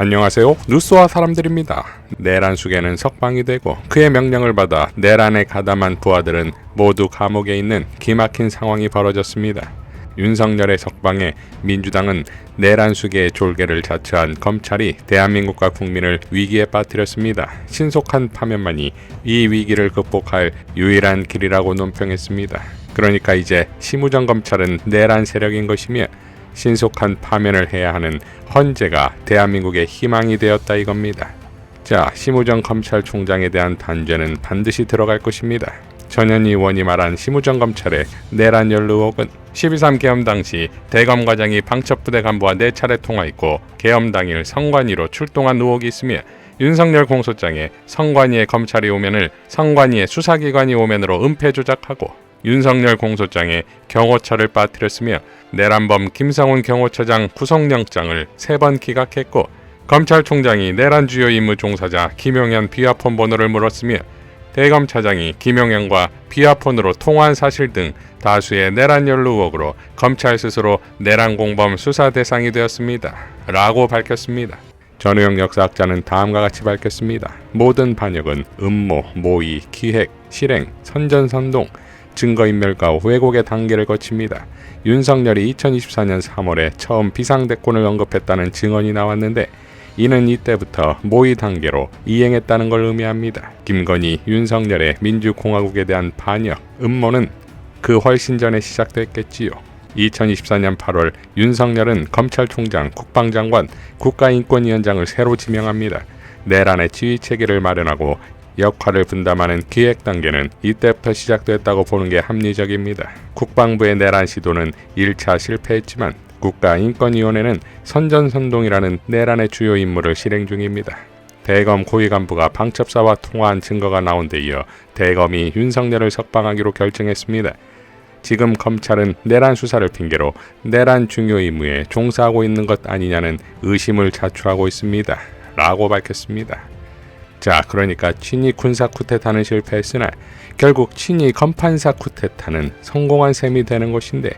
안녕하세요. 뉴스와 사람들입니다. 내란숙에는 석방이 되고 그의 명령을 받아 내란에 가담한 부하들은 모두 감옥에 있는 기막힌 상황이 벌어졌습니다. 윤석열의 석방에 민주당은 내란숙의 졸개를 자처한 검찰이 대한민국과 국민을 위기에 빠뜨렸습니다. 신속한 파면만이 이 위기를 극복할 유일한 길이라고 논평했습니다. 그러니까 이제 심우정 검찰은 내란 세력인 것이며 신속한 파면을 해야 하는 헌재가 대한민국의 희망이 되었다 이겁니다. 자, 심우정 검찰총장에 대한 단죄는 반드시 들어갈 것입니다. 전현 의원이 말한 심우정 검찰의 내란 연루 의혹은 12.3 계엄 당시 대검 과장이 방첩부대 간부와 4차례 통화했고 계엄 당일 성관위로 출동한 의혹이 있으며 윤석열 공소장에 성관위의 검찰이 오면을 성관위의 수사기관이 오면으로 은폐 조작하고 윤석열 공소장에 경호처를 빠뜨렸으며 내란범 김상훈 경호처장 구속영장을 세 번 기각했고 검찰총장이 내란 주요 임무 종사자 김용현 비화폰 번호를 물었으며 대검 차장이 김용현과 비화폰으로 통화한 사실 등 다수의 내란 연루 의혹으로 검찰 스스로 내란 공범 수사 대상이 되었습니다. 라고 밝혔습니다. 전우영 역사학자는 다음과 같이 밝혔습니다. 모든 반역은 음모, 모의, 기획, 실행, 선전선동, 증거인멸과 왜곡의 단계를 거칩니다. 윤석열이 2024년 3월에 처음 비상대권을 언급했다는 증언이 나왔는데 이는 이때부터 모의 단계로 이행했다는 걸 의미합니다. 김건희, 윤석열의 민주공화국에 대한 반역, 음모는 그 훨씬 전에 시작됐겠지요. 2024년 8월 윤석열은 검찰총장, 국방장관, 국가인권위원장을 새로 지명합니다. 내란의 지휘 체계를 마련하고 역할을 분담하는 기획 단계는 이때부터 시작됐다고 보는 게 합리적입니다. 국방부의 내란 시도는 1차 실패했지만 국가인권위원회는 선전선동이라는 내란의 주요 임무를 실행 중입니다. 대검 고위 간부가 방첩사와 통화한 증거가 나온 데 이어 대검이 윤석열을 석방하기로 결정했습니다. 지금 검찰은 내란 수사를 핑계로 내란 중요 임무에 종사하고 있는 것 아니냐는 의심을 자초하고 있습니다. 라고 밝혔습니다. 자, 그러니까 친이 군사 쿠데타는 실패했으나 결국 친이 검판사 쿠데타는 성공한 셈이 되는 것인데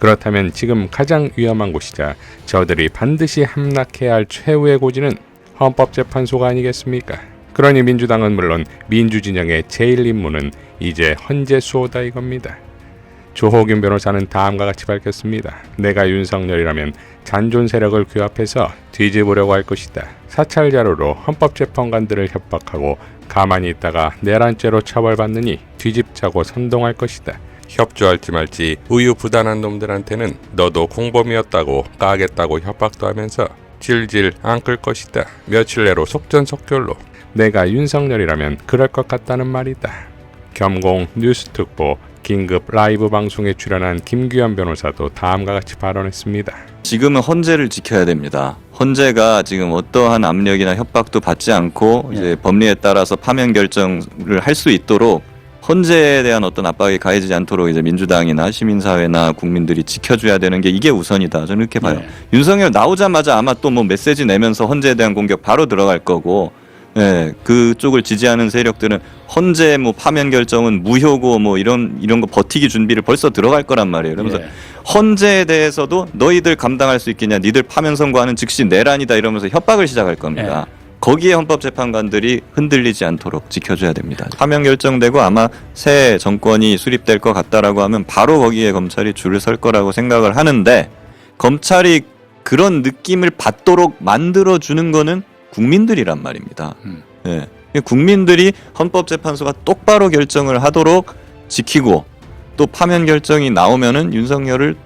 그렇다면 지금 가장 위험한 곳이자 저들이 반드시 함락해야 할 최후의 고지는 헌법재판소가 아니겠습니까? 그러니 민주당은 물론 민주진영의 제일 임무는 이제 헌재 수호다 이겁니다. 조호균 변호사는 다음과 같이 밝혔습니다. 내가 윤석열이라면 잔존 세력을 규합해서 뒤집으려고 할 것이다. 사찰 자료로 헌법재판관들을 협박하고 가만히 있다가 내란죄로 처벌받느니 뒤집자고 선동할 것이다. 협조할지 말지 우유부단한 놈들한테는 너도 공범이었다고 까겠다고 협박도 하면서 질질 안끌 것이다. 며칠 내로 속전속결로 내가 윤석열이라면 그럴 것 같다는 말이다. 겸공 뉴스특보 긴급 라이브 방송에 출연한 김규현 변호사도 다음과 같이 발언했습니다. 지금은 헌재를 지켜야 됩니다. 헌재가 지금 어떠한 압력이나 협박도 받지 않고 이제 법리에 따라서 파면 결정을 할 수 있도록 헌재에 대한 어떤 압박이 가해지지 않도록 이제 민주당이나 시민사회나 국민들이 지켜줘야 되는 게 이게 우선이다. 저는 이렇게 봐요. 네. 윤석열 나오자마자 아마 또 뭐 메시지 내면서 헌재에 대한 공격 바로 들어갈 거고, 예, 그쪽을 지지하는 세력들은 헌재 뭐 파면 결정은 무효고 뭐 이런 이런 거 버티기 준비를 벌써 들어갈 거란 말이에요. 그러면서 예. 헌재에 대해서도 너희들 감당할 수 있겠냐, 니들 파면 선고하는 즉시 내란이다 이러면서 협박을 시작할 겁니다. 예. 거기에 헌법재판관들이 흔들리지 않도록 지켜줘야 됩니다. 파면 결정되고 아마 새 정권이 수립될 것 같다라고 하면 바로 거기에 검찰이 줄을 설 거라고 생각을 하는데 검찰이 그런 느낌을 받도록 만들어 주는 거는 국민들이란 말입니다. 음. 예. 국민들이 헌법재판소가 똑바로 결정을 하도록 지키고 또 파면 결정이 나오면은 윤석열을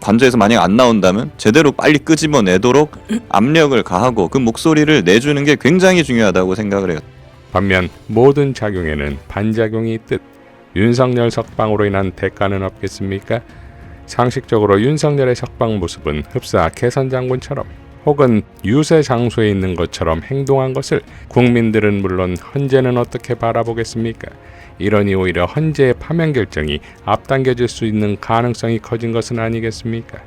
관저에서 만약 안 나온다면 제대로 빨리 끄집어내도록 압력을 가하고 그 목소리를 내주는 게 굉장히 중요하다고 생각을 해요. 반면 모든 작용에는 반작용이 있듯 윤석열 석방으로 인한 대가는 없겠습니까? 상식적으로 윤석열의 석방 모습은 흡사 개선 장군처럼 혹은 유세 장소에 있는 것처럼 행동한 것을 국민들은 물론 헌재는 어떻게 바라보겠습니까? 이러니 오히려 헌재의 파면 결정이 앞당겨질 수 있는 가능성이 커진 것은 아니겠습니까?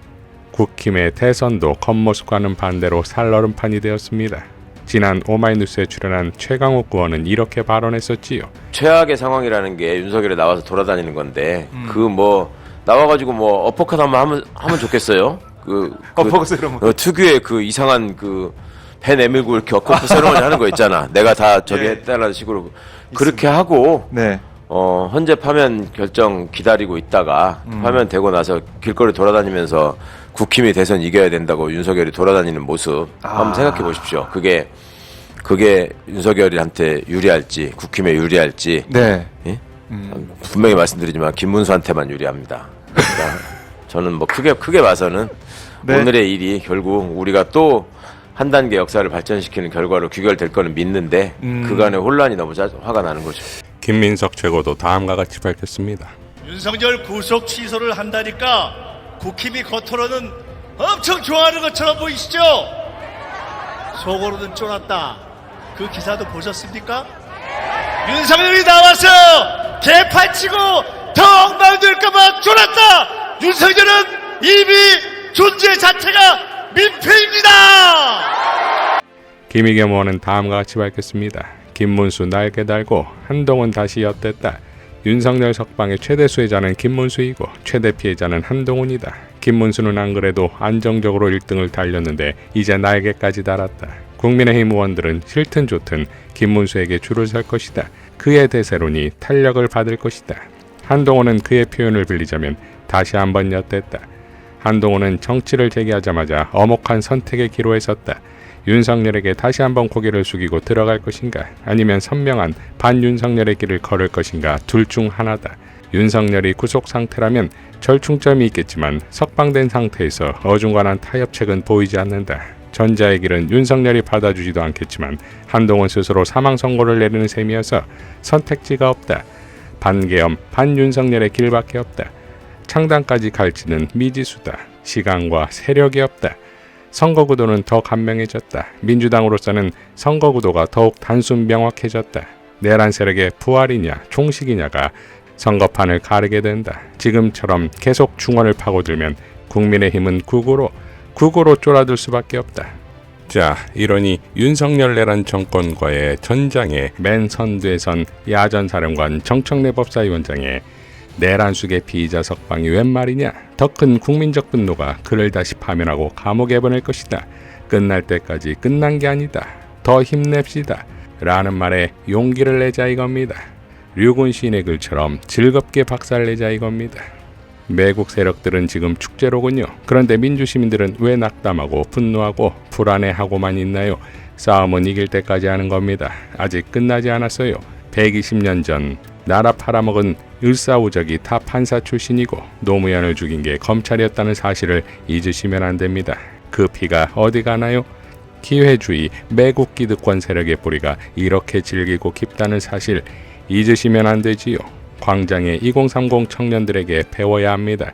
국힘의 대선도 겉모습과는 반대로 살얼음판이 되었습니다. 지난 오마이뉴스에 출연한 최강욱 의원은 이렇게 발언했었지요. 최악의 상황이라는 게 윤석열이 나와서 돌아다니는 건데 음. 그뭐 나와가지고 뭐 어퍼컷 한번 하면 하면 좋겠어요. 그, 그 엎어서 그러면 어, 특유의 그 이상한 그배 내밀고 이렇게 세레머니 하는 거 있잖아. 내가 다 저기 예. 했다는 식으로 그렇게 하고 네. 어, 헌재 파면 결정 기다리고 있다가 음. 파면 되고 나서 길거리 돌아다니면서 국힘이 대선 이겨야 된다고 윤석열이 돌아다니는 모습 아. 한번 생각해 보십시오. 그게 그게 윤석열한테 유리할지 국힘에 유리할지 네. 예? 음. 분명히 말씀드리지만 김문수한테만 유리합니다. 그러니까 저는 뭐 크게 크게 봐서는 네. 오늘의 일이 결국 우리가 또 한 단계 역사를 발전시키는 결과로 귀결될 거는 믿는데 음. 그간의 혼란이 너무 짜, 화가 나는 거죠. 김민석 최고도 다음과 같이 밝혔습니다. 윤석열 구속 취소를 한다니까 국힘이 겉으로는 엄청 좋아하는 것처럼 보이시죠? 속으로는 쫄았다. 그 기사도 보셨습니까? 윤석열이 나와서 개판치고 더 엉망될까봐 쫄았다. 윤석열은 이미 존재 자체가 민폐입니다. 김희겸 의원은 다음과 같이 밝혔습니다. 김문수 날개 달고 한동훈 다시 엿댔다. 윤석열 석방의 최대 수혜자는 김문수이고 최대 피해자는 한동훈이다. 김문수는 안 그래도 안정적으로 1등을 달렸는데 이제 날개까지 달았다. 국민의힘 의원들은 싫든 좋든 김문수에게 줄을 설 것이다. 그의 대세론이 탄력을 받을 것이다. 한동훈은 그의 표현을 빌리자면 다시 한번 엿댔다. 한동훈은 정치를 재개하자마자 어목한 선택의 기로에 섰다. 윤석열에게 다시 한번 고개를 숙이고 들어갈 것인가 아니면 선명한 반윤석열의 길을 걸을 것인가 둘 중 하나다. 윤석열이 구속 상태라면 절충점이 있겠지만 석방된 상태에서 어중간한 타협책은 보이지 않는다. 전자의 길은 윤석열이 받아주지도 않겠지만 한동훈 스스로 사망 선고를 내리는 셈이어서 선택지가 없다. 반계엄 반윤석열의 길밖에 없다. 창당까지 갈지는 미지수다. 시간과 세력이 없다. 선거구도는 더 간명해졌다. 민주당으로서는 선거구도가 더욱 단순 명확해졌다. 내란 세력의 부활이냐 총식이냐가 선거판을 가르게 된다. 지금처럼 계속 중원을 파고들면 국민의힘은 국으로 국으로 쫄아들 수밖에 없다. 자, 이러니 윤석열 내란 정권과의 전장에 맨 선두에 선 야전 사령관 정청래 법사위원장의 내란 숙의 피의자 석방이 웬 말이냐? 더 큰 국민적 분노가 그를 다시 파면하고 감옥에 보낼 것이다. 끝날 때까지 끝난 게 아니다. 더 힘냅시다. 라는 말에 용기를 내자 이겁니다. 류군 시인의 글처럼 즐겁게 박살내자 이겁니다. 매국 세력들은 지금 축제로군요. 그런데 민주시민들은 왜 낙담하고 분노하고 불안해하고만 있나요? 싸움은 이길 때까지 하는 겁니다. 아직 끝나지 않았어요. 120년 전 나라 팔아먹은 을사오적이 다 판사 출신이고 노무현을 죽인 게 검찰이었다는 사실을 잊으시면 안 됩니다. 그 피가 어디 가나요? 기회주의, 매국 기득권 세력의 뿌리가 이렇게 질기고 깊다는 사실 잊으시면 안 되지요. 광장의 2030 청년들에게 배워야 합니다.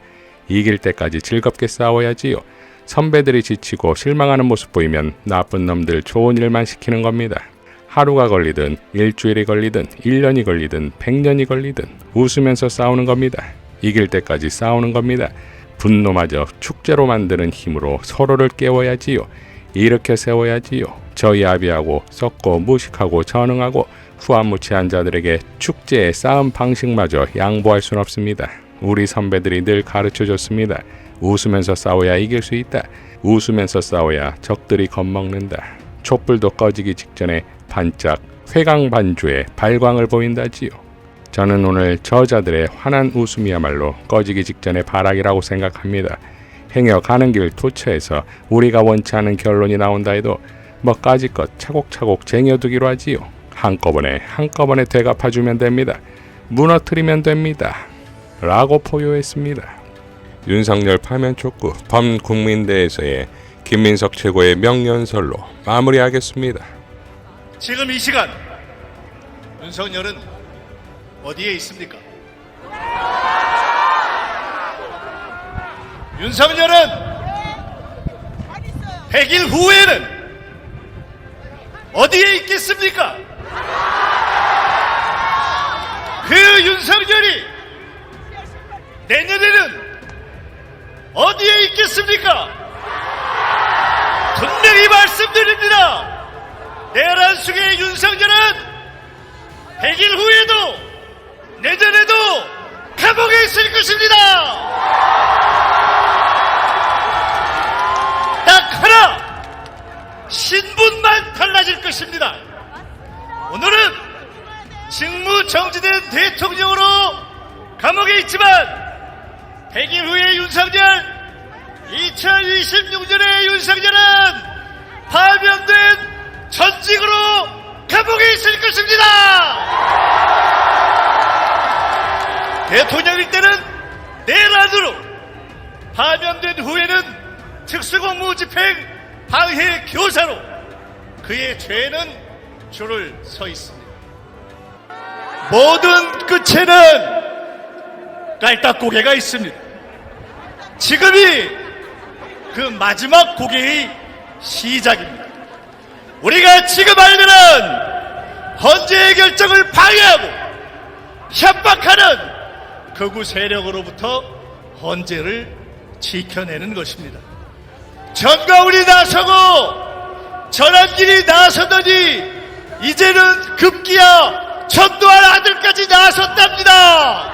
이길 때까지 즐겁게 싸워야지요. 선배들이 지치고 실망하는 모습 보이면 나쁜 놈들 좋은 일만 시키는 겁니다. 하루가 걸리든 일주일이 걸리든 1년이 걸리든 100년이 걸리든 웃으면서 싸우는 겁니다. 이길 때까지 싸우는 겁니다. 분노마저 축제로 만드는 힘으로 서로를 깨워야지요. 이렇게 세워야지요. 저희 아비하고 썩고 무식하고 전응하고 후한무치한 자들에게 축제의 싸움 방식마저 양보할 순 없습니다. 우리 선배들이 늘 가르쳐 줬습니다. 웃으면서 싸워야 이길 수 있다. 웃으면서 싸워야 적들이 겁먹는다. 촛불도 꺼지기 직전에 반짝 회광반주의 발광을 보인다지요. 저는 오늘 저자들의 환한 웃음이야말로 꺼지기 직전의 발악이라고 생각합니다. 행여 가는 길 도처에서 우리가 원치 않은 결론이 나온다 해도 뭐까지껏 차곡차곡 쟁여두기로 하지요. 한꺼번에 한꺼번에 되갚아주면 됩니다. 무너뜨리면 됩니다. 라고 포효했습니다. 윤석열 파면 촉구 범국민대에서의 김민석 최고의 명연설로 마무리하겠습니다. 지금 이 시간 윤석열은 어디에 있습니까? 윤석열은 100일 후에는 어디에 있겠습니까? 그 윤석열이 내년에는 어디에 있겠습니까? 말씀드립니다. 내란 숙의 윤석열은 100일 후에도 내년에도 감옥에 있을 것입니다. 딱 하나 신분만 달라질 것입니다. 오늘은 직무 정지된 대통령으로 감옥에 있지만 100일 후에 윤석열, 2026년에 윤석열은 파면된 전직으로 감옥에 있을 것입니다. 대통령일 때는 내란으로 파면된 후에는 특수공무 집행 방해 교사로 그의 죄는 줄을 서 있습니다. 모든 끝에는 깔딱 고개가 있습니다. 지금이 그 마지막 고개의 시작입니다. 우리가 지금 알면은 헌재의 결정을 방해하고 협박하는 극우 세력으로부터 헌재를 지켜내는 것입니다. 전가울이 나서고 전환길이 나서더니 이제는 급기야 전두환 아들까지 나섰답니다.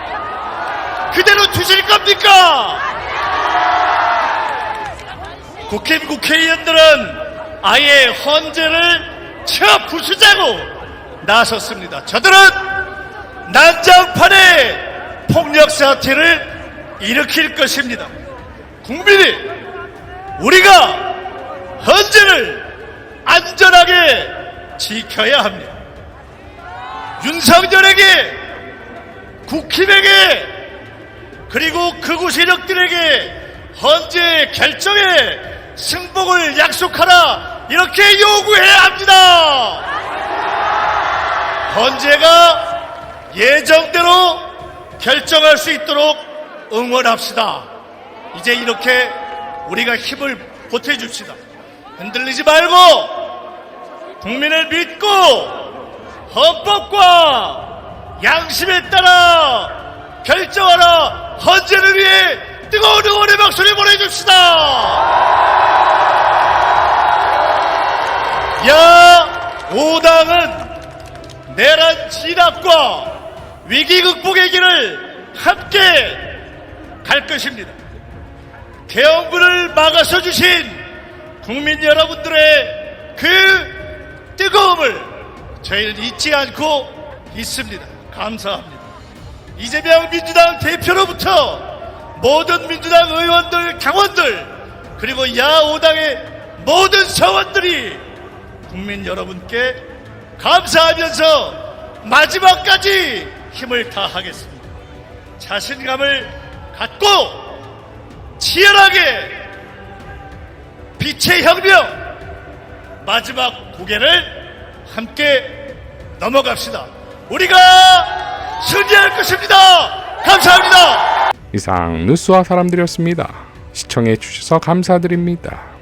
그대로 두실 겁니까? 국힘 국회의원들은 아예 헌재를 쳐 부수자고 나섰습니다. 저들은 난장판에 폭력 사태를 일으킬 것입니다. 국민이 우리가 헌재를 안전하게 지켜야 합니다. 윤석열에게 국힘에게 그리고 극우 세력들에게 헌재 결정에 승복을 약속하라 이렇게 요구해야 합니다. 헌재가 예정대로 결정할 수 있도록 응원합시다. 이제 이렇게 우리가 힘을 보태줍시다. 흔들리지 말고 국민을 믿고 헌법과 양심에 따라 결정하라 헌재를 위해 뜨거운 응원의 박수를 보내줍시다. 야 5당은 내란 진압과 위기 극복의 길을 함께 갈 것입니다. 개헌부를 막아서 주신 국민 여러분들의 그 뜨거움을 저희는 잊지 않고 있습니다. 감사합니다. 이재명 민주당 대표로부터 모든 민주당 의원들, 당원들, 그리고 야5당의 모든 서원들이 국민 여러분께 감사하면서 마지막까지 힘을 다하겠습니다. 자신감을 갖고 치열하게 빛의 혁명 마지막 고개를 함께 넘어갑시다. 우리가 승리할 것입니다. 감사합니다. 이상 뉴스와 사람들이었습니다. 시청해 주셔서 감사드립니다.